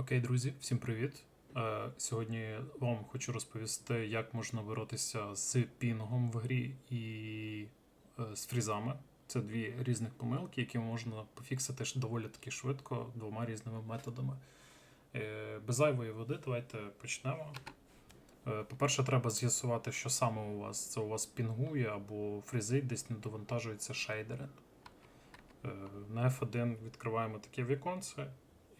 Окей, друзі, всім привіт. Е, Сьогодні вам хочу розповісти, як можна боротися з пінгом в грі і е, з фрізами. Це дві різних помилки, які можна пофіксити доволі таки швидко двома різними методами. Е, Без зайвої води, давайте почнемо. По-перше, треба з'ясувати, що саме у вас. Це у вас пінгує або фрізить, десь не довантажуються шейдери. На F1 відкриваємо таке віконце.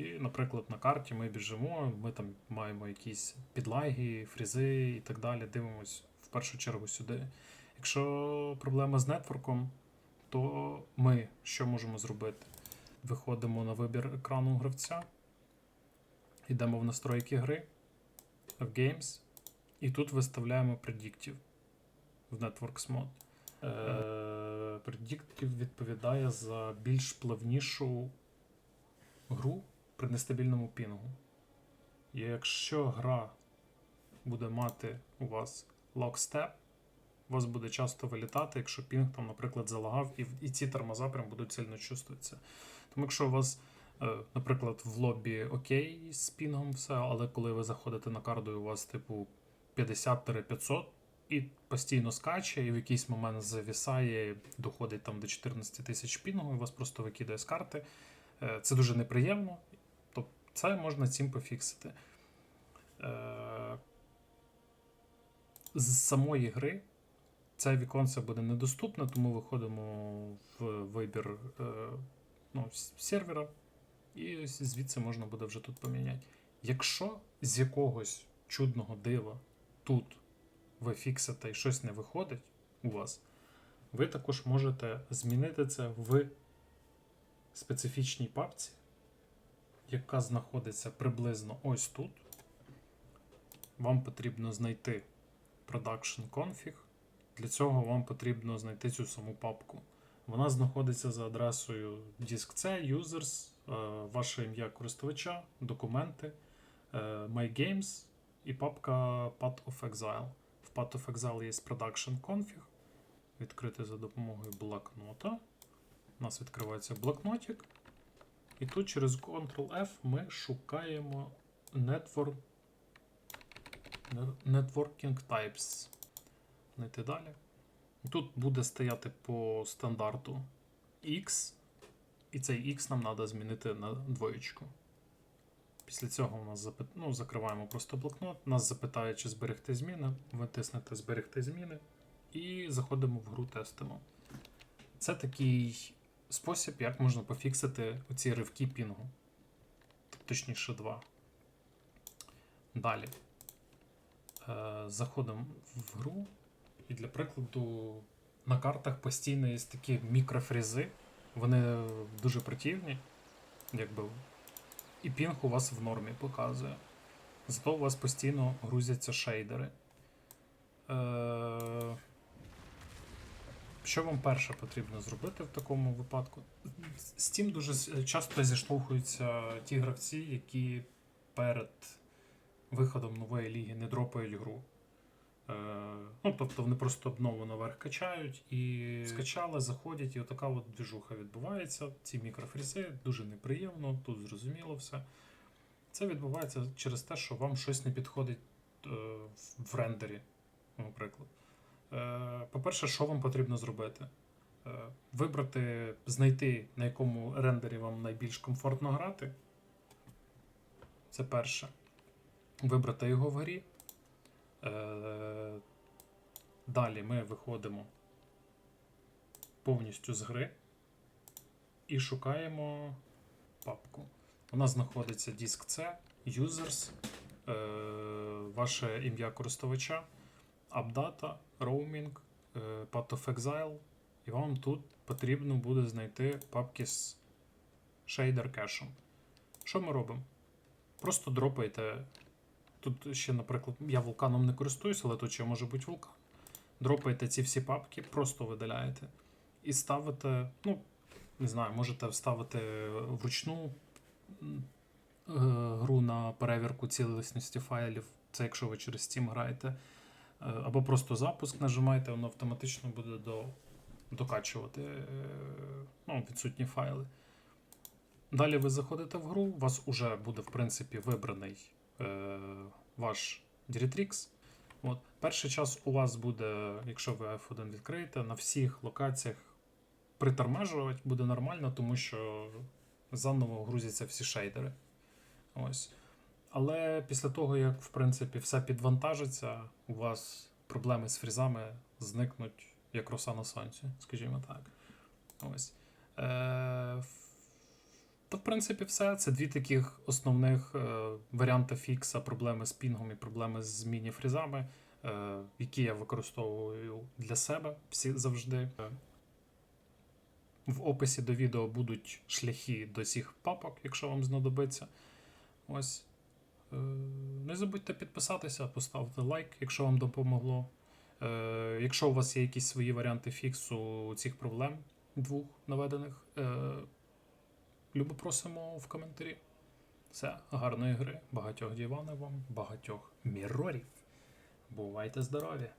І, наприклад, на карті ми біжимо, ми там маємо якісь підлаги, фрізи і так далі. Дивимось в першу чергу сюди. Якщо проблема з нетворком, то ми що можемо зробити? Виходимо на вибір екрану гравця, йдемо в настройки гри, в Games, і тут виставляємо Predictive в Networks Mode. Predictive відповідає за більш плавнішу гру при нестабільному пінгу. І якщо гра буде мати у вас локстеп, у вас буде часто вилітати, якщо пінг там, наприклад, залагав, і, і ці тормоза прям будуть сильно чувствуватися. Тому якщо у вас, е, наприклад, в лобі окей з пінгом все, але коли ви заходите на карту, і у вас, типу, 50-500 і постійно скаче, і в якийсь момент завісає, доходить там до 14 тисяч пінгу, і вас просто викидає з карти. Е, Це дуже неприємно. Це можна цим пофіксити. Е, З самої гри це віконце буде недоступне, тому виходимо в вибір е, ну, сервера, і звідси можна буде вже тут поміняти. Якщо з якогось чудного дива тут ви фіксите і щось не виходить у вас, ви також можете змінити це в специфічній папці, яка знаходиться приблизно ось тут. Вам потрібно знайти Production Config. Для цього вам потрібно знайти цю саму папку. Вона знаходиться за адресою disk C, users, е, ваше ім'я користувача, документи, е, My Games і папка Path of Exile. В Path of Exile є Production Config. Відкрити за допомогою блокнота. У нас відкривається блокнотик. І тут через Ctrl-F ми шукаємо Network, Networking Types. Знайти далі. Тут буде стояти по стандарту X, і цей X нам треба змінити на двоєчку. Після цього у нас запит... ну, закриваємо просто блокнот, нас запитає, чи зберегти зміни. Ви тиснете зберегти зміни і заходимо в гру тестимо. Це такий спосіб, як можна пофіксити оці ривки пінгу. Точніше, два. Далі. Е, заходимо в гру. І для прикладу, на картах постійно є такі мікрофрізи. Вони дуже противні. Якби. І пінг у вас в нормі показує. Зато у вас постійно грузяться шейдери. Е, що вам перше потрібно зробити в такому випадку? З цим дуже часто зіштовхуються ті гравці, які перед виходом нової ліги не дропають гру. Е, ну, тобто вони просто обнову наверх качають і скачали, заходять, і отака от двіжуха відбувається. Ці мікрофрізи дуже неприємно, тут зрозуміло все. Це відбувається через те, що вам щось не підходить е, в рендері, наприклад. Е, По-перше, що вам потрібно зробити? Е, Вибрати, знайти, на якому рендері вам найбільш комфортно грати. Це перше. Вибрати його в грі. Е, Далі ми виходимо повністю з гри і шукаємо папку. Вона знаходиться диск C, Users, ваше ім'я користувача, AppData, Roaming, е, Path of Exile. І вам тут потрібно буде знайти папки з шейдер кешем. Що ми робимо? Просто дропаєте. Тут ще, наприклад, я вулканом не користуюсь, але тут ще може бути вулкан. Дропаєте ці всі папки, просто видаляєте. І ставите, ну, не знаю, можете вставити вручну е, гру на перевірку цілісності файлів. Це якщо ви через Steam граєте. Е, Або просто запуск нажимаєте, воно автоматично буде до, докачувати е, ну, відсутні файли. Далі ви заходите в гру, у вас уже буде, в принципі, вибраний е, ваш Diritrix. От. Перший час у вас буде, якщо ви F1 відкриєте, на всіх локаціях притормажувати буде нормально, тому що заново грузяться всі шейдери. Ось. Але після того, як в принципі все підвантажиться, у вас проблеми з фрізами зникнуть як роса на сонці, скажімо так. Ось. Е, та, в принципі, все. Це дві таких основних е, варіанти фікса проблеми з пінгом і проблеми з міні-фрізами, е, які я використовую для себе всі завжди. Е, В описі до відео будуть шляхи до цих папок, якщо вам знадобиться. Ось. Е, Не забудьте підписатися, поставити лайк, якщо вам допомогло. Е, Якщо у вас є якісь свої варіанти фіксу цих проблем двох наведених, е, любо просимо в коментарі. Все, гарної гри, багатьох діванів вам, багатьох мірорів. Бувайте здорові!